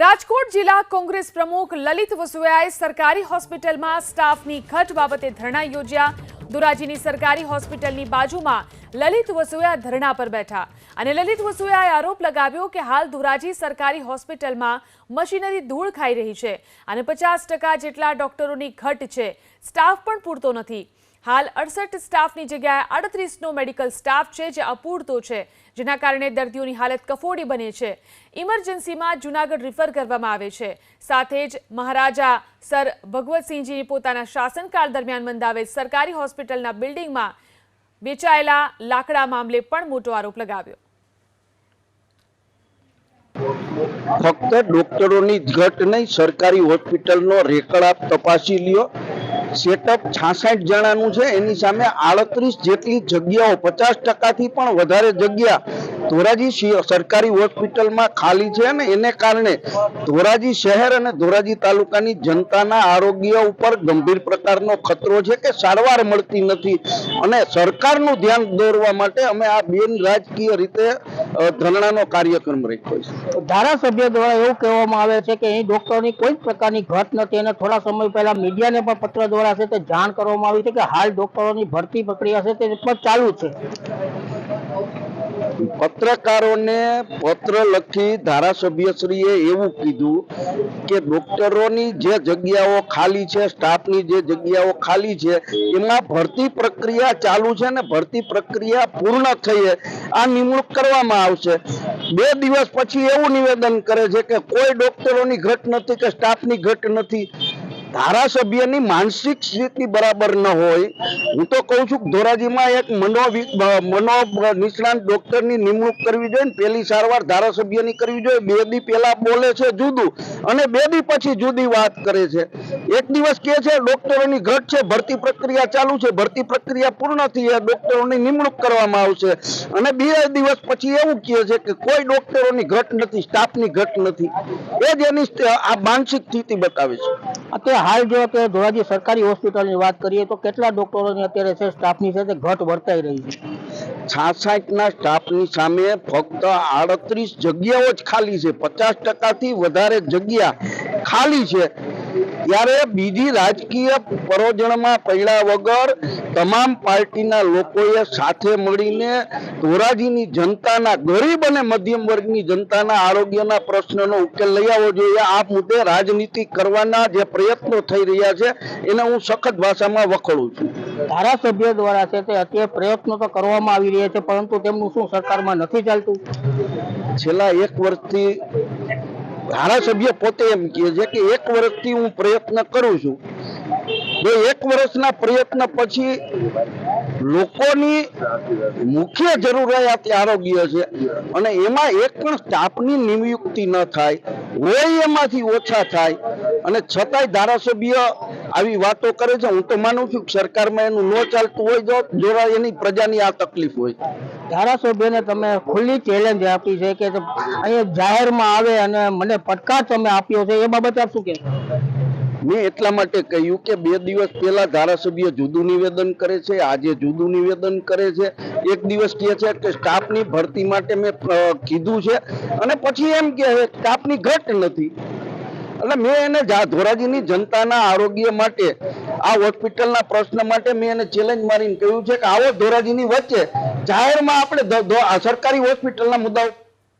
રાજકોટ જિલ્લા કોંગ્રેસ પ્રમુખ લલિત વસુયાએ સરકારી હોસ્પિટલમાં સ્ટાફની ઘટ બાબતે ધરણા યોજ્યા. ધોરાજીની સરકારી હોસ્પિટલની બાજુમાં લલિત વસુયા ધરણા પર બેઠા અને લલિત વસુયાએ આરોપ લગાવ્યો કે હાલ ધોરાજી સરકારી હોસ્પિટલમાં મશીનરી ધૂળ ખાઈ રહી છે અને પચાસ જેટલા ડોક્ટરોની ઘટ છે. સ્ટાફ પણ પૂરતો નથી. હાલ અડસઠ સ્ટાફની જગ્યાએ આડત્રીસનો મેડિકલ સ્ટાફ છે જે અપૂરતો છે, જેના કારણે દર્દીઓની હાલત કફોડી બને છે. ઇમરજન્સીમાં જૂનાગઢ રિફર કરવામાં આવે છે. સાથે જ મહારાજા સર ભગવતસિંહજી પોતાના શાસનકાળ દરમિયાન બંધાવેલ સરકારી હોસ્પિટલના બિલ્ડિંગમાં વેચાયેલા લાકડા મામલે પણ મોટો આરોપ લગાવ્યો. ફક્ત ડોક્ટરોની ઘટ નહીં, સરકારી હોસ્પિટલનો રેકર્ડ આપ તપાસી લ્યો. સેટઅપ છાસઠ જણાનું છે, એની સામે આડત્રીસ જેટલી જગ્યાઓ, પચાસ ટકાથી પણ વધારે જગ્યા ધોરાજી સરકારી હોસ્પિટલમાં ખાલી છે અને એને કારણે ધોરાજી શહેર અને ધોરાજી તાલુકાની જનતાના આરોગ્ય ઉપર ગંભીર પ્રકારનો ખતરો છે કે સારવાર મળતી નથી. અને સરકારનું ધ્યાન દોરવા માટે અમે આ બિન રાજકીય રીતે ધરણાનો કાર્યક્રમ રાખ્યો છે. ધારાસભ્ય દ્વારા એવું કહેવામાં આવે છે કે અહીં ડોક્ટરોની કોઈ જ પ્રકારની ઘટ નથી અને થોડા સમય પહેલા મીડિયાને પણ પત્ર દ્વારા છે તે જાણ કરવામાં આવી છે કે હાલ ડોક્ટરોની ભરતી પ્રક્રિયા છે તે પણ ચાલુ છે. પત્રકારોને પત્ર લખી ધારાસભ્યશ્રીએ એવું કીધું કે ડોક્ટરોની જે જગ્યાઓ ખાલી છે, સ્ટાફની જે જગ્યાઓ ખાલી છે, એમાં ભરતી પ્રક્રિયા ચાલુ છે ને ભરતી પ્રક્રિયા પૂર્ણ થઈ આ નિમણૂક કરવામાં આવશે. બે દિવસ પછી એવું નિવેદન કરે છે કે કોઈ ડોક્ટરોની ઘટ નથી કે સ્ટાફની ઘટ નથી. ધારાસભ્યની માનસિક સ્થિતિ બરાબર ન હોય, હું તો કહું છું ધોરાજીમાં એક મનો મનો નિષ્ણાંત ડોક્ટરની નિમણૂક કરવી જોઈએ પેલી સારવાર ધારાસભ્યની કરવી જોઈએ. બે દી પહેલા બોલે છે જુદું અને બે દી પછી જુદી વાત કરે છે. એક દિવસ કે છે, ડોક્ટરોની ઘટ છે, ભરતી પ્રક્રિયા ચાલુ છે. ભરતી પ્રક્રિયા પૂર્ણ થઈ ડોક્ટરોની નિમણૂક કરવામાં આવશે. અને બે દિવસ પછી એવું કહે છે કે કોઈ ડોક્ટરોની ઘટ નથી, સ્ટાફની ઘટ નથી. એ જ એની આ માનસિક સ્થિતિ બતાવે છે. અત્યારે હાલ જો કે ધોરાજી સરકારી હોસ્પિટલની વાત કરીએ તો કેટલા ડોક્ટરોની અત્યારે છે, સ્ટાફની તે ઘટ વર્તાઈ રહી છે? છાસઠના સ્ટાફની સામે ફક્ત આડત્રીસ જગ્યાઓ જ ખાલી છે. પચાસ ટકાથી વધારે જગ્યા ખાલી છે. ત્યારે બીજી રાજકીય પરોજણમાં પડ્યા વગર તમામ પાર્ટીના લોકોએ સાથે મળીને ધોરાજીની જનતાના ગરીબ અને મધ્યમ વર્ગની જનતાના આરોગ્યના પ્રશ્નનો ઉકેલ લઈ આવવો જોઈએ. આ મુદ્દે રાજનીતિ કરવાના જે પ્રયત્નો થઈ રહ્યા છે એને હું સખત ભાષામાં વખોડું છું. ધારાસભ્ય દ્વારા છે તે અત્યારે પ્રયત્નો તો કરવામાં આવી રહ્યા છે પરંતુ તેમનું શું સરકારમાં નથી ચાલતું? છેલ્લા એક વર્ષથી ધારાસભ્ય પોતે એમ કહે છે કે એક વર્ષથી હું પ્રયત્ન કરું છું. તો એક વર્ષના પ્રયત્ન પછી લોકોની મુખ્ય જરૂરિયાત આરોગ્ય છે અને એમાં એક પણ સ્ટાફની નિયુક્તિ ન થાય, હોય એમાંથી ઓછા થાય અને છતાંય ધારાસભ્ય આવી વાતો કરે છે. હું તો માનું છું કે સરકારમાં એનું ન ચાલતું હોય જો જોરા એની પ્રજાની આ તકલીફ હોય. ધારાસભ્યને તમે ખુલ્લી ચેલેન્જ આપી છે કે અહીંયા જાહેરમાં આવે અને મને પડકાર તમે આપ્યો છે. એ બાબતે આપ શું કહેશો? મેં એટલા માટે કહ્યું કે બે દિવસ પહેલા ધારાસભ્ય જુદું નિવેદન કરે છે. આજે જુદું નિવેદન કરે છે. એક દિવસ કહે છે કે સ્ટાફની ભરતી માટે મેં કીધું છે. અને પછી એમ કહે છે સ્ટાફની ઘટ નથી. એટલે મેં એને ધોરાજીની જનતાના આરોગ્ય માટે, આ હોસ્પિટલના પ્રશ્ન માટે મેં એને ચેલેન્જ મારીને કહ્યું છે કે આવો ધોરાજીની વચ્ચે જાહેરમાં આપણે સરકારી હોસ્પિટલના મુદ્દાઓ